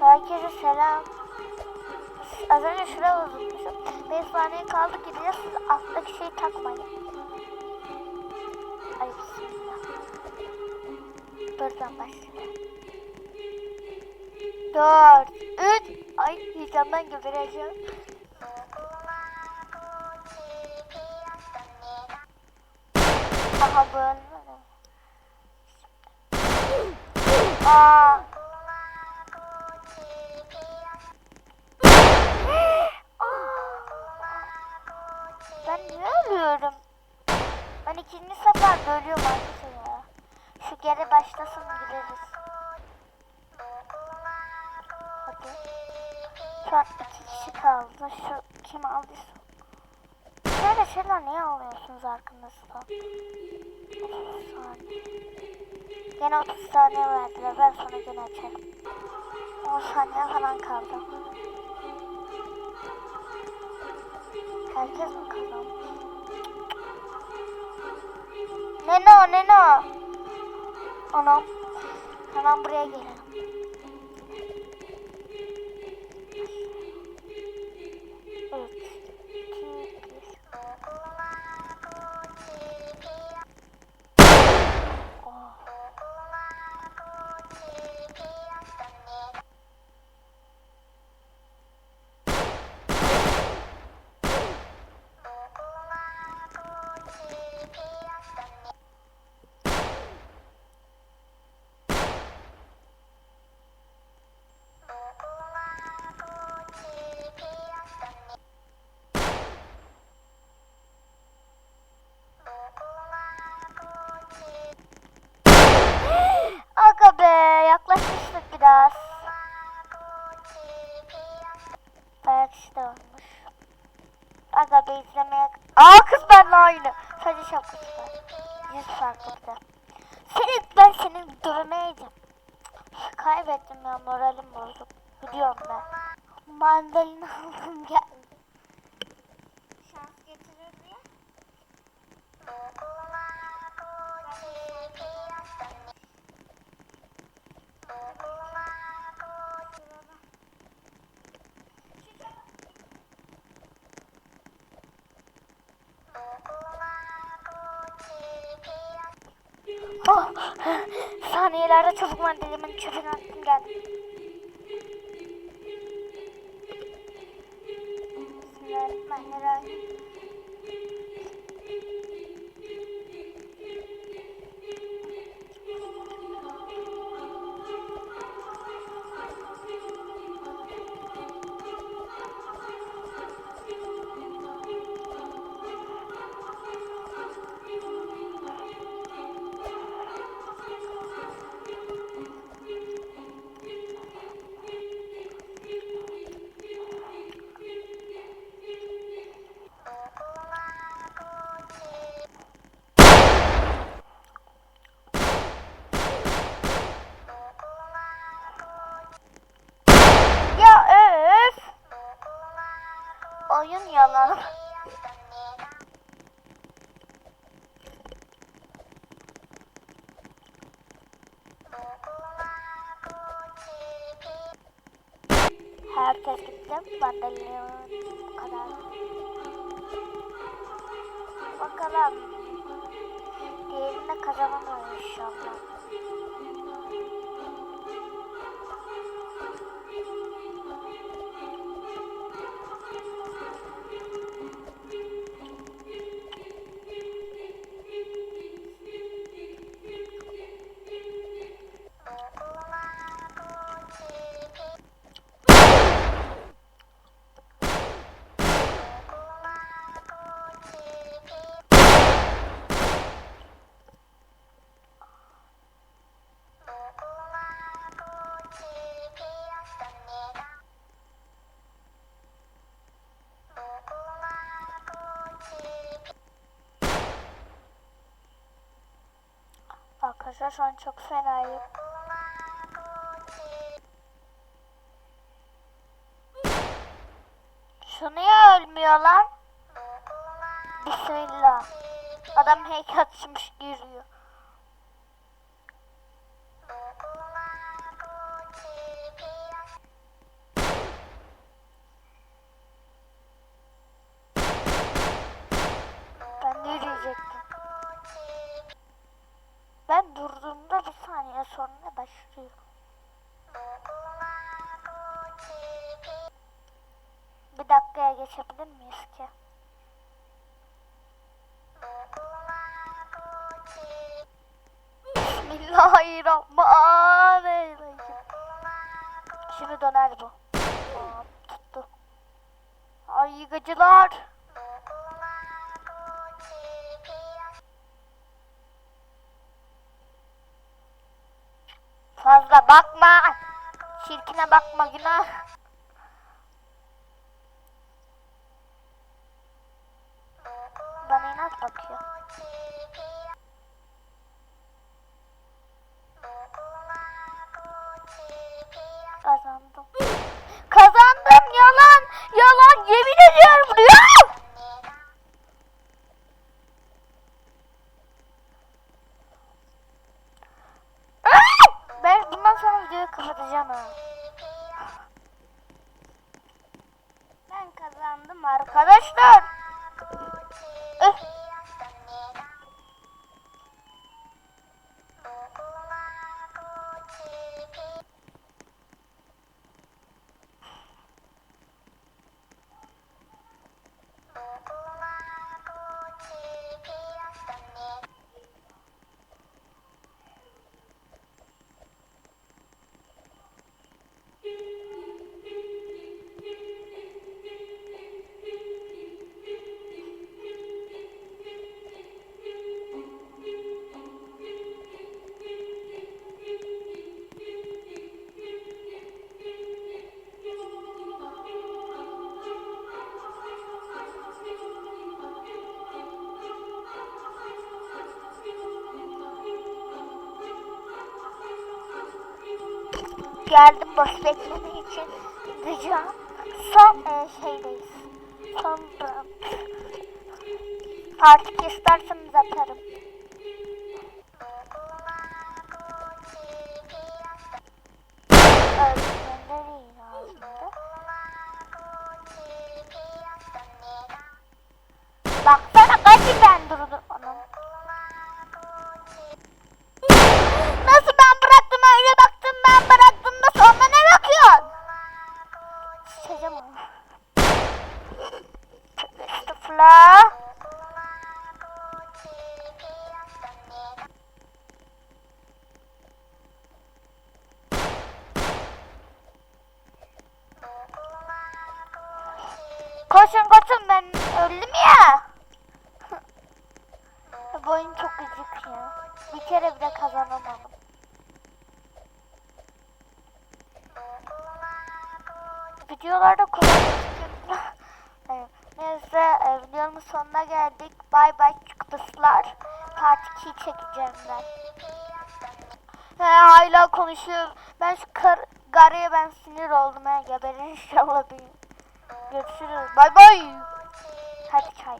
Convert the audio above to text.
Herkese selam. Az önce şuraya unutmuşum. 5 saniye kaldı gideceğiz. Siz alttaki şeyi takmayın. Ay bismillah. Buradan başlayalım. 4, 3, ay heyecandan gebereceğim. Aha böyle. Aa. Sefer de ölüyorum arkadaşlar ya. Şu geri başlasın gideriz. Hadi. Şu an iki kişi kaldı. Şu kim aldıysa. Böyle şeyler niye alıyorsunuz arkanızda? 30 saniye. Gene 30 saniye verdiler. Ben sonra gene açarım. 10 saniye falan kaldı. Herkes mi kazanmış? Neno, Neno. Anam. Hemen buraya gelelim. Yüz farklı. Seni ben seni dövmeyeceğim. Kaybettim ya moralim bozuk. Gidiyorum ben. Mandalina aldım geldi. Saniyelerde çabuk mandalimin çöpünü attım geldim. Bismillahirrahmanirrahim. Herkes gitti. Mandalina bu kadar. Bakalım. Diğerinde kazanamıyor inşallah. Arkadaşlar şu an çok fenayım. Şu niye ölmüyor lan? Bismillah. Adam heykel açmış giriyor. Geçebilir miyiz ki? Bismillahirrahmanirrahim. Şimdi döner bu. Aa, tuttu. Ay gıcılar. Fazla bakma. Çirkine bakma günah. Bana inat bakıyor. Kazandım. Kazandım yalan. Yalan yemin ediyorum. Ya! Aa! Ben bundan sonra videoyu kapatacağım ha. Ben kazandım arkadaşlar. Eh. Geldim boş için. Rica. Son e, şeydeyiz. Son round. Artık isterseniz atarım. Koşun ben öldüm ya. Bu oyun çok gıcık ya. Bir kere bile kazanamadım. Videolarda. Evet, Neyse e, videonun sonuna geldik. Bay bay kıpıslar. Part 2 çekeceğim ben. He, hala konuşuyor. Ben şu kar, garıya ben sinir oldum. He, geberir inşallah bir. Görüşürüz. Bay bay. Hadi çay.